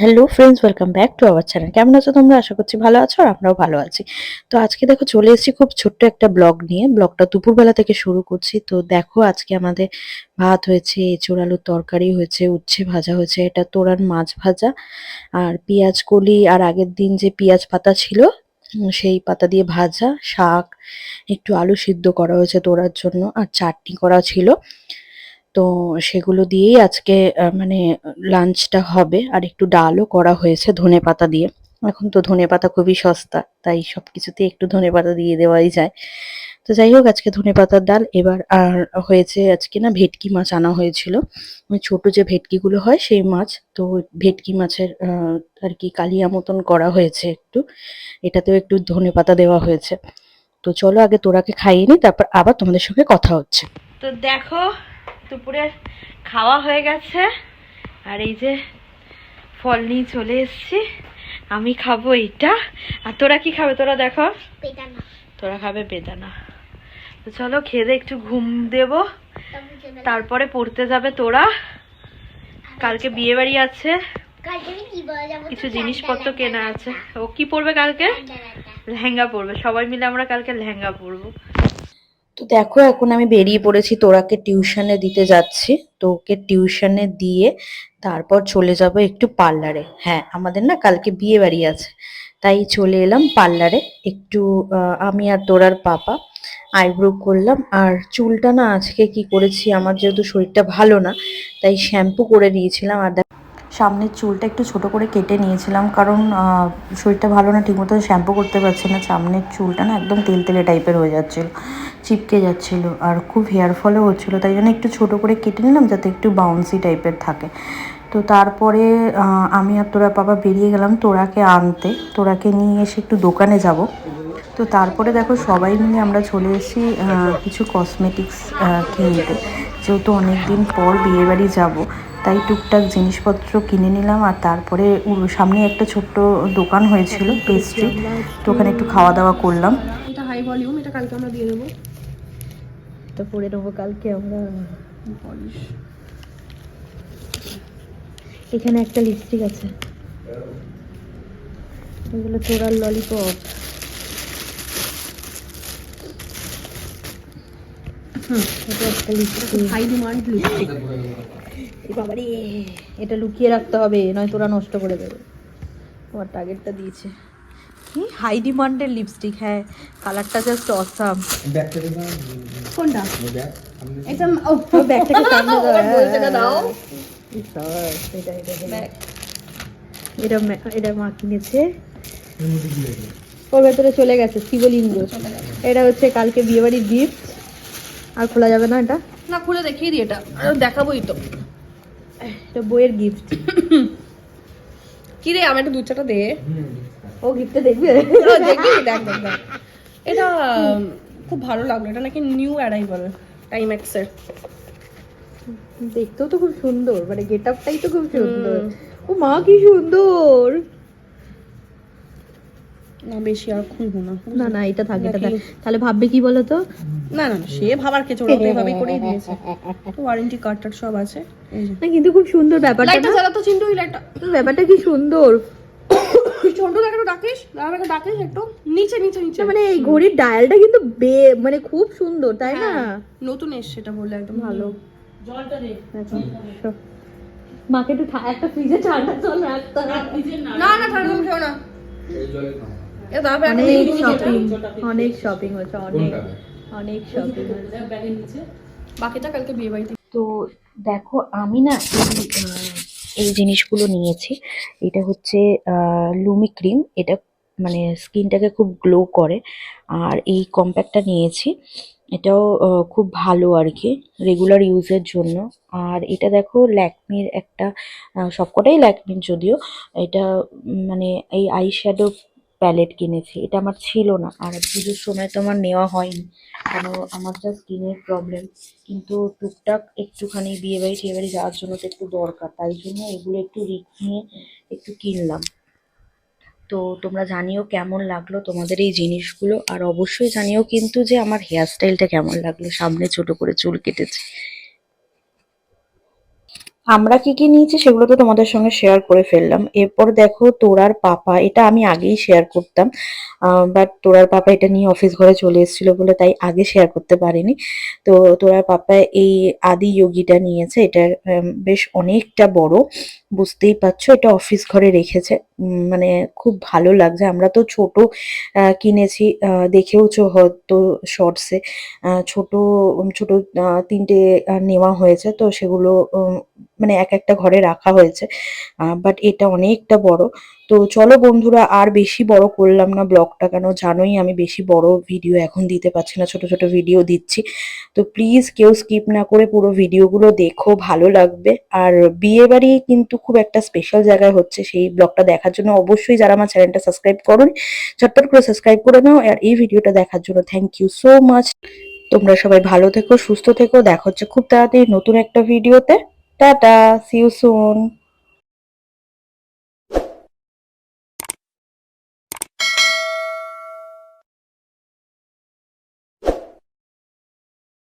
Hello friends welcome back to our channel কেমন আছো তোমরা? আশা করছি ভালো আছো আর আমরাও ভালো আছি। তো আজকে দেখো চলে এসেছি খুব ছোট্ট একটা ব্লগ নিয়ে। ব্লগটা দুপুরবেলা থেকে শুরু করছি। তো দেখো আজকে আমাদের ভাত হয়েছে, এঁচোড় আলুর তরকারি হয়েছে, উচ্ছে ভাজা হয়েছে। এটা তোরার মাছ ভাজা আর পেঁয়াজ কলি আর আগের দিন যে পেঁয়াজ পাতা ছিল সেই পাতা দিয়ে ভাজা। শাক, একটু আলু সিদ্ধ করা হয়েছে তোরার জন্য আর চাটনি করা ছিল। তো সেগুলো দিয়েই আজকে মানে লাঞ্চটা হবে। আর একটু ডালও করা হয়েছে ধনে পাতা দিয়ে। এখন তো ধনে পাতা খুবই সস্তা, তাই সবকিছুতে একটু ধনে পাতা দিয়ে দেওয়াই যায়। তো যাই হোক, আজকে ধনে পাতার ডাল। এবার আর হয়েছে আজকে না ভেটকি মাছ আনা হয়েছিল। ছোট যে ভেটকিগুলো হয় সেই মাছ, তো ভেটকি মাছের আর কি কালিয়া মতন করা হয়েছে একটু। এটাতেও একটু ধনে পাতা দেওয়া হয়েছে। তো চলো আগে তোরাকে খাইয়ে নি, তারপর আবার তোমাদের সঙ্গে কথা হচ্ছে। তো দেখো দুপুরের খাওয়া হয়ে গেছে। আর এই যে ফল নিয়ে চলে এসেছি। আমি খাব এইটা। আর তোরা কি খাবে? তোরা দেখো। তোরা খাবে বেদানা। তো চলো খেয়ে একটু ঘুম দেব। তারপরে পড়তে যাবে তোরা। কালকে বিয়ে বাড়ি আছে। কিছু জিনিসপত্র কেনা আছে। ও কি পরবে কালকে? লেহেঙ্গা পরবে সবাই মিলে আমরা কালকে লেহেঙ্গা পরবো তো দেখো, এখন আমি বেরিয়ে পড়েছি, তোরাকে টিউশনে দিতে যাচ্ছি। তো ওকে টিউশনে দিয়ে তারপর চলে যাব একটু পার্লারে হ্যাঁ আমাদের না কালকে বিয়ে বাড়ি আছে, তাই চলে এলাম পার্লারে একটু আমি আর তোরার পাপা আইব্রো করলাম। আর চুলটা না আজকে কি করেছি, আমার যেহেতু শরীরটা ভালো না, তাই শ্যাম্পু করে নিয়েছিলাম। আর সামনের চুলটা একটু ছোট করে কেটে নিয়েছিলাম, কারণ শরীরটা ভালো না ঠিকমতো শ্যাম্পু করতে পারছি না। সামনের চুলটা না একদম তেলতেলে টাইপের হয়ে যাচ্ছিল, চিপকে যাচ্ছিল, আর খুব হেয়ার ফলও হচ্ছিল, তাই জন্য একটু ছোট করে কেটে নিলাম যাতে একটু বাউন্সি টাইপের থাকে। তো তারপরে আমি আর তোরা বাবা বেরিয়ে গেলাম তোরাকে আনতে, তোরাকে নিয়ে এসে একটু দোকানে যাব। তো তারপরে দেখো সবাই মিলে আমরা চলে এসেছি কিছু কসমেটিক্স কিনতে। যেহেতু অনেক দিন পর বিয়েবাড়ি যাব তাই টুকটাক জিনিসপত্র কিনে নিলাম আর তারপরে সামনে একটা ছোট্ট দোকান হয়েছিল পেস্ট্রি তো ওখানে একটু খাওয়া দাওয়া করলাম। এটা হাই ভলিউম এটা কালকে আমরা দিয়ে দেবো। তো পরে নেব কালকে আমরা। পলিশ এখানে একটা লিপস্টিক আছে। এগুলো তোরার ললিপপ এটা একটা লিপস্টিক হাই ডিমান্ড লিপস্টিক বাবারে এটা লুকিয়ে রাখতে হবে নয় তোরা নষ্ট করে দেবে। তোমার টার্গেটটা দিয়েছে। কি? হাই ডিমান্ডের লিপস্টিক হ্যাঁ কালারটা জাস্ট অসাম কোনটা? এটা ও ব্যাগটাকে সামনে দাও হ্যাঁ, দাও। এটা এটা এটা মা কিনেছে। ওর ভেতরে চলে গেছে শিবলিঙ্গ। এটা হচ্ছে কালকে বিয়েবাড়ির গিফট আর খোলা যাবে না এটা? না খুলে দেখিয়ে দিই এটা। দেখাবোই তো। এটা বইয়ের গিফট কি রে আমার একটা দু চাটা দে। ও গিফটে দেখবে? দেখবি? দেখ দেখ দেখ। এটা খুব ভালো লাগল। এটা নাকি নিউ অ্যারাইভাল টাইম এক্সের দেখতেও তো খুব সুন্দর। মানে গেট আপটাই তো খুব সুন্দর। ও মা কি সুন্দর! না বেশি আর খুলবো না। না না এটা থাকে এটা তাহলে ভাববে কি বলো তো না না সে ভাবার কিছু ওরা তো এভাবেই করেই দিয়েছে। ওয়ারেন্টি কার্ড টার্ড সব আছে। না কিন্তু খুব সুন্দর ব্যাপারটা লাইটটা জ্বালা তো ওই লাইটটা ব্যাপারটা কি সুন্দর? ছোট একটু ডাকিস। আমাকে ডাকিস একটু। নিচে নিচে নিচে। মানে এই ঘড়ির ডায়ালটা কিন্তু বে মানে খুব সুন্দর তাই না? হ্যাঁ, নতুন এসছে এটা বলে একদম। ভালো। দেখো, শো। মাকে একটু একটা ফ্রিজে ঠান্ডা জল রাখতে না। না ঠান্ডা জল খেও না। অনেক দিয়ে দিবি শপিং অনেক শপিং হচ্ছে অনেক অনেক শপিং হচ্ছে বাকিটা কালকে বিয়ে বাড়িতে। তো দেখো আমি না এই জিনিসগুলো নিয়েছি। এটা হচ্ছে লুমি ক্রিম এটা মানে স্কিনটাকে খুব গ্লো করে। আর এই কম্প্যাক্টটা নিয়েছি। এটাও খুব ভালো আর কি রেগুলার ইউজের জন্য। আর এটা দেখো ল্যাকমির একটা সবকটাই ল্যাকমির যদিও। এটা মানে এই আই শ্যাডো প্যালেট কিনেছি। এটা আমার ছিল না। আর পুজোর সময় তো আমার নেওয়া হয়নি। কেন? আমার যা স্কিনের প্রবলেম কিন্তু টুকটাক একটুখানি বিয়ে বাড়ি টিয়ে বাড়ি যাওয়ার জন্য তো একটু দরকার। তাই জন্য এগুলো একটু রিস্ক নিয়ে একটু কিনলাম। তো তোমরা জানিও কেমন লাগল তোমাদের এই জিনিসগুলো। আর অবশ্যই জানিও কিন্তু যে আমার হেয়ার স্টাইলটা কেমন লাগল। সামনে ছোট করে চুল কেটেছে। আমরা কি কি নিয়েছি সেগুলো তো তোমাদের সঙ্গে শেয়ার করে ফেললাম। এরপর দেখো তোরার পাপা, এটা আমি আগেই শেয়ার করতাম। বাট তোরার পাপা এটা নিয়ে অফিস ঘরে চলে এসেছিল বলে তাই আগে শেয়ার করতে পারিনি। তো তোরার পাপা এই আদি যোগীটা নিয়েছে, এটার বেশ অনেকটা বড়। বুঝতেই পারছ, এটা অফিস ঘরে রেখেছে। মানে খুব ভালো লাগছে। আমরা তো ছোট কিনেছি দেখেওছো হয়তো শর্টসে ছোট ছোট তিনটে নেওয়া হয়েছে। তো সেগুলো মানে এক একটা ঘরে রাখা হয়েছে। বাট এটা অনেকটা বড়। তো চলো বন্ধুরা, আর বেশি বড় করলাম না ব্লগটা, কেন জানোই আমি বেশি বড় ভিডিও এখন দিতে পারছি না, ছোট ছোট ভিডিও দিচ্ছি। তো প্লিজ কেউ স্কিপ না করে পুরো ভিডিওগুলো দেখো, ভালো লাগবে। আর বিয়ে বাড়ি কিন্তু খুব একটা স্পেশাল জায়গায় হচ্ছে, সেই ব্লগটা দেখার জন্য অবশ্যই যারা আমার চ্যানেলটা সাবস্ক্রাইব করুন চটপট করে সাবস্ক্রাইব করে নাও। আর এই ভিডিওটা দেখার জন্য থ্যাংক ইউ সো মাচ তোমরা সবাই ভালো থেকো, সুস্থ থেকো। দেখা হচ্ছে খুব তাড়াতাড়ি নতুন একটা ভিডিওতে টাটা সি সুন